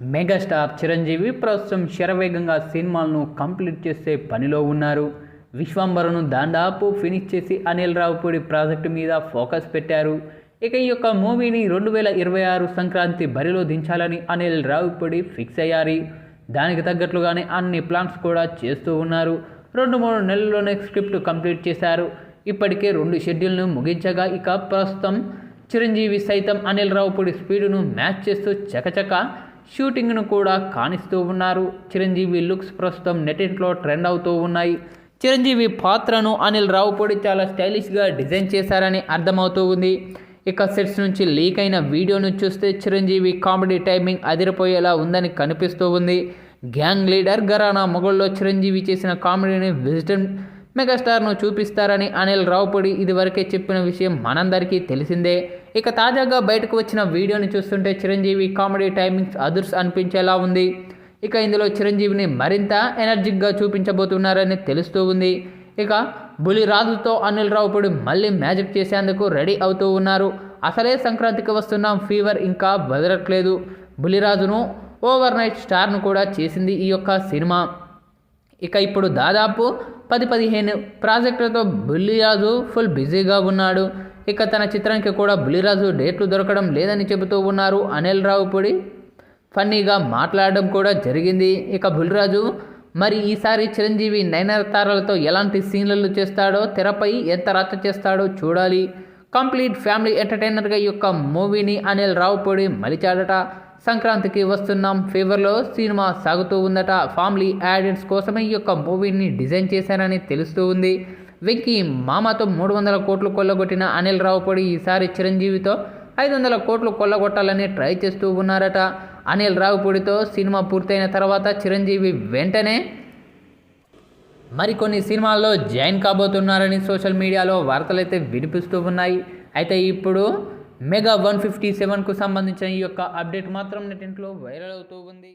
Megastar Chiranjeevi ప్రస్తుతం శరవేగంగా సినిమాలను కంప్లీట్ చేసే పనిలో ఉన్నారు. విశ్వంబరను దాదాపు ఫినిష్ చేసి అనిల్ రావుపూడి ప్రాజెక్టు మీద ఫోకస్ పెట్టారు. ఇక ఈ యొక్క మూవీని రెండు వేల ఇరవై ఆరు సంక్రాంతి బరిలో దించాలని అనిల్ రావుపూడి ఫిక్స్ అయ్యారు. దానికి తగ్గట్లుగానే అన్ని ప్లాన్స్ కూడా చేస్తూ ఉన్నారు. రెండు మూడు నెలల్లోనే స్క్రిప్ట్ కంప్లీట్ చేశారు. ఇప్పటికే రెండు షెడ్యూల్ను ముగించగా ఇక ప్రస్తుతం చిరంజీవి సైతం అనిల్ రావుపూడి స్పీడును మ్యాచ్ చేస్తూ చకచక షూటింగ్ను కూడా కానిస్తూ ఉన్నారు. చిరంజీవి లుక్స్ ప్రస్తుతం నెటింట్లో ట్రెండ్ అవుతూ ఉన్నాయి. చిరంజీవి పాత్రను అనిల్ రావుపూడి చాలా స్టైలిష్గా డిజైన్ చేశారని అర్థమవుతూ ఉంది. ఇక సెట్స్ నుంచి లీక్ అయిన వీడియోను చూస్తే చిరంజీవి కామెడీ టైమింగ్ అదిరిపోయేలా ఉందని కనిపిస్తూ ఉంది. గ్యాంగ్ లీడర్ గరానా మొగల్లో చిరంజీవి చేసిన కామెడీని విజిటన్ మెగాస్టార్ను చూపిస్తారని అనిల్ రావుపూడి ఇదివరకే చెప్పిన విషయం మనందరికీ తెలిసిందే. ఇక తాజాగా బయటకు వచ్చిన వీడియోని చూస్తుంటే చిరంజీవి కామెడీ టైమింగ్స్ అదుర్స్ అనిపించేలా ఉంది. ఇక ఇందులో చిరంజీవిని మరింత ఎనర్జిక్గా చూపించబోతున్నారని తెలుస్తూ ఉంది. ఇక బులిరాజుతో అనిల్ రావుపూడి మళ్ళీ మ్యాజిక్ చేసేందుకు రెడీ అవుతూ ఉన్నారు. అసలే సంక్రాంతికి వస్తున్న ఫీవర్ ఇంకా బదలట్లేదు. బులిరాజును ఓవర్ నైట్ స్టార్ను కూడా చేసింది ఈ యొక్క సినిమా. ఇక ఇప్పుడు దాదాపు పది పదిహేను ప్రాజెక్టులతో బుల్లిరాజు ఫుల్ బిజీగా ఉన్నాడు. ఇక తన చిత్రానికి కూడా బుల్లిరాజు డేట్లు దొరకడం లేదని చెబుతూ ఉన్నారు అనిల్ రావుపూడి ఫన్నీగా మాట్లాడడం కూడా జరిగింది. ఇక బుల్లిరాజు మరి ఈసారి చిరంజీవి నయనతారలతో ఎలాంటి సీన్లు చేస్తాడో తెరపై ఎంత రచ్చ చేస్తాడో చూడాలి. కంప్లీట్ ఫ్యామిలీ ఎంటర్టైనర్గా ఈ యొక్క మూవీని అనిల్ రావుపూడి మలిచాడట. సంక్రాంతికి వస్తున్నాం. ఫీవర్లో సినిమా సాగుతూ ఉందట. ఫ్యామిలీ యాడెంట్స్ కోసమే ఈ యొక్క మూవీని డిజైన్ చేశారని తెలుస్తూ ఉంది. వెంకీ మామతో మూడు వందల కోట్లు కొల్లగొట్టిన అనిల్ రావుపూడి ఈసారి చిరంజీవితో ఐదు వందల కోట్లు కొల్లగొట్టాలని ట్రై చేస్తూ ఉన్నారట. అనిల్ రావుపూడితో సినిమా పూర్తయిన తర్వాత చిరంజీవి వెంటనే మరికొన్ని సినిమాల్లో జాయిన్ కాబోతున్నారని సోషల్ మీడియాలో వార్తలైతే వినిపిస్తూ ఉన్నాయి. అయితే ఇప్పుడు మెగా వన్ ఫిఫ్టీ సెవెన్కు సంబంధించిన ఈ యొక్క అప్డేట్ మాత్రం నెటింట్లో వైరల్ అవుతూ ఉంది.